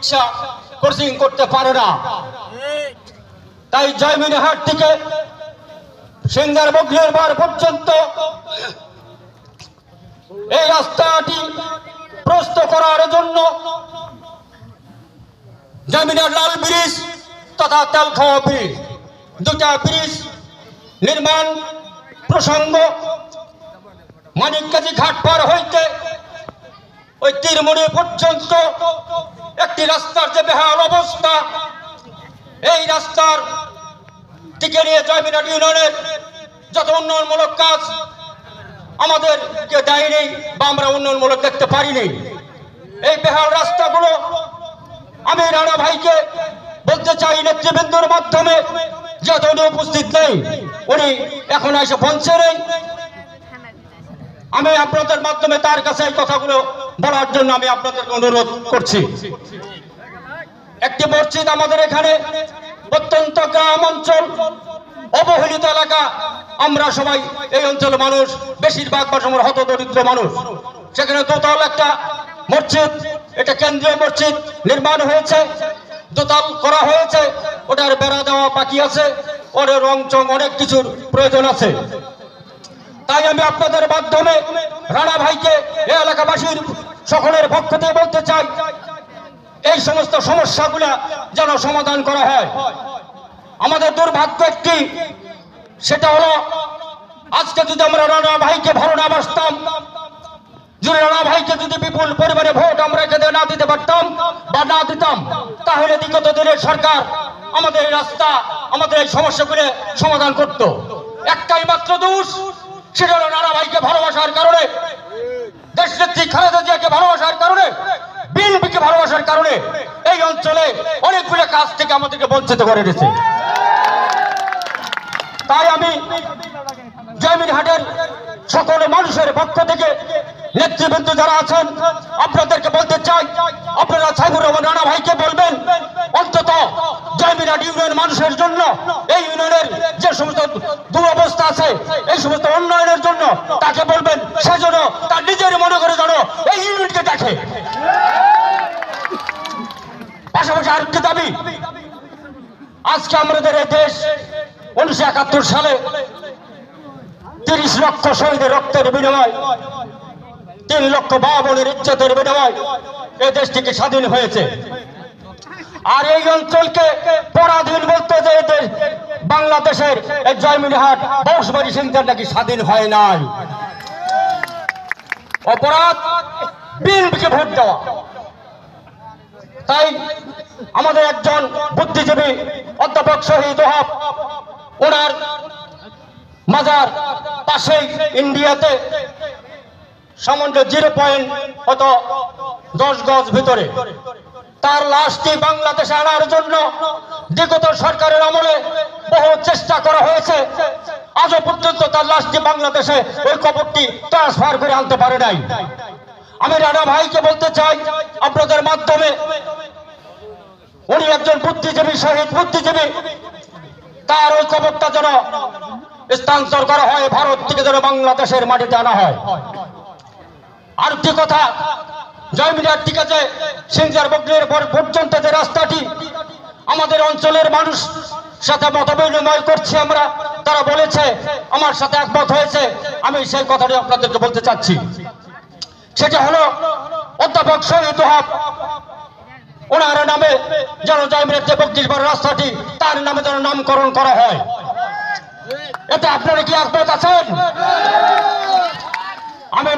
ইচ্ছা ক্রসিং করতে পারে না। তাই জয়মিনীহাট থেকে সিঙ্গার বগ্নের বার পর্যন্ত এই রাস্তাটি প্রস্ত করার জন্য জমিনের লাল ব্রিজ তথা তেলখাওয়া ব্রিজ, দুটা ব্রিজ নির্মাণ প্রসঙ্গ মানিককাজি ঘাট পার হইতে ওই তীরমণি পর্যন্ত একটি রাস্তার যে বেহাল অবস্থা, এই রাস্তার দিকে নিয়ে জয়মিনাট ইউনিয়নের যত উন্নয়নমূলক কাজ আমাদেরকে নেই বা আমরা উন্নয়নমূলক দেখতে পারিনি। এই বেহাল রাস্তাগুলো আমি রানা ভাইকে বলতে চাই, নেতৃবৃন্দর মাধ্যমে যত উনি উপস্থিত নেই, উনি এখন এসে পৌঁছে নেই। আমি আপনাদের মাধ্যমে তার কাছে এই কথাগুলো বলার জন্য আমি আপনাদেরকে অনুরোধ করছি। একটি মসজিদ আমাদের এখানে অত্যন্ত গ্রাম অঞ্চল, অবহেলিত এলাকা। আমরা সবাই এই অঞ্চলের মানুষ, বেশিরভাগ বা সময় হত দরিদ্র মানুষ। সেখানে দোতল একটা মসজিদ, এটা কেন্দ্রীয় মসজিদ নির্মাণ হয়েছে। দোতাল করা হয়েছে, ওটার বেড়া দেওয়া বাকি আছে, ওর রং চং অনেক কিছুর প্রয়োজন আছে। তাই আমি আপনাদের মাধ্যমে রানা ভাইকে এই এলাকাবাসীর সকলের পক্ষ থেকে বলতে চাই, এই সমস্ত সমস্যাগুলা যেন সমাধান করা হয়। আমাদের দুর্ভাগ্য একটি, সেটা হলো, আজকে যদি আমরা রানা ভাইকে ভালো না বাসতাম, যদি রানা ভাইকে যদি বিপুল পরিমাণে ভোট আমরা এখানে না দিতে পারতাম বা না দিতাম, তাহলে বিগত দিনের সরকার আমাদের এই রাস্তা, আমাদের এই সমস্যাগুলো সমাধান করত। একটাই মাত্র দোষ, সেটা হলো রানা ভাইকে ভালোবাসার কারণে দেশ নেত্রী খালেদা জিয়াকে ভালোবাসার কারণে, বিএনপিকে ভালোবাসার কারণে এই অঞ্চলে অনেকগুলো কাজ থেকে আমাদেরকে বঞ্চিত করে দিয়েছে। তাই আমি জয়মিনহাটের সকল মানুষের পক্ষ থেকে নেতৃবৃন্দ যারা আছেন, আপনাদেরকে বলতে চাই, আপনারা সাইবুর রহমান রানা ভাইকে বলবেন, অন্তত জয়মিনহাট ইউনিয়ন মানুষের জন্য, এই ইউনিয়নের যে সমস্ত দুরবস্থা আছে, এই সমস্ত উন্নয়নের জন্য তাকে বলবেন সেজন্য তার নিজের মনে করে যেন এই ইউনিটকে দেখে আরেকটি দাবি। আজকে আমাদের এই দেশ উনিশশো একাত্তর সালে তিরিশ লক্ষ শহীদের রক্তের বিনিময়, তিন লক্ষ বাবনের ইজ্জতের বিনিময় এই দেশটিকে স্বাধীন হয়েছে। আর এই অঞ্চলকে পরাধীন বলতে যে এই দেশ বাংলাদেশের এই জয়মিনীহাট বংশবাড়ি সিংটার নাকি স্বাধীন হয় নাই। অপরাধ বিএনপিকে ভোট দেওয়া। তাই আমাদের একজন বুদ্ধিজীবী অধ্যাপক শহীদ ওহাব, ওনার মাজার পাশেই ইন্ডিয়াতে সামান্য জিরো পয়েন্ট হয়তো দশ গজ ভিতরে। তার লাশটি বাংলাদেশে আনার জন্য বিগত সরকারের আমলে বহু চেষ্টা করা হয়েছে। আজও পর্যন্ত তার লাশটি বাংলাদেশে ওই কবরটি ট্রান্সফার করে আনতে পারে নাই। আমি রানা ভাইকে বলতে চাই, আপনাদের মাধ্যমে। উনি একজন বুদ্ধিজীবী, শহীদ বুদ্ধিজীবী। তার ওই কবরটা যেন স্থানান্তর করা হয়, ভারত থেকে যেন বাংলাদেশের মাটিতে আনা হয়। আরেকটি কথা জয়মিনার থেকে যে সিংজার বগ্নের পর্যন্ত যে রাস্তাটি, আমাদের অঞ্চলের মানুষ সাথে মত বিনিময় করছি আমরা, তারা বলেছে, আমার সাথে একমত হয়েছে, আমি সেই কথাটি আপনাদেরকে বলতে চাচ্ছি। সেটা হলো অধ্যাপক শহীদ হক ওনার নামে যেন জামিনের যে বত্রিশ বড় রাস্তাটি, তার নামে যেন নামকরণ করা হয়। এতে আপনারা কি একমত আছেন? আমি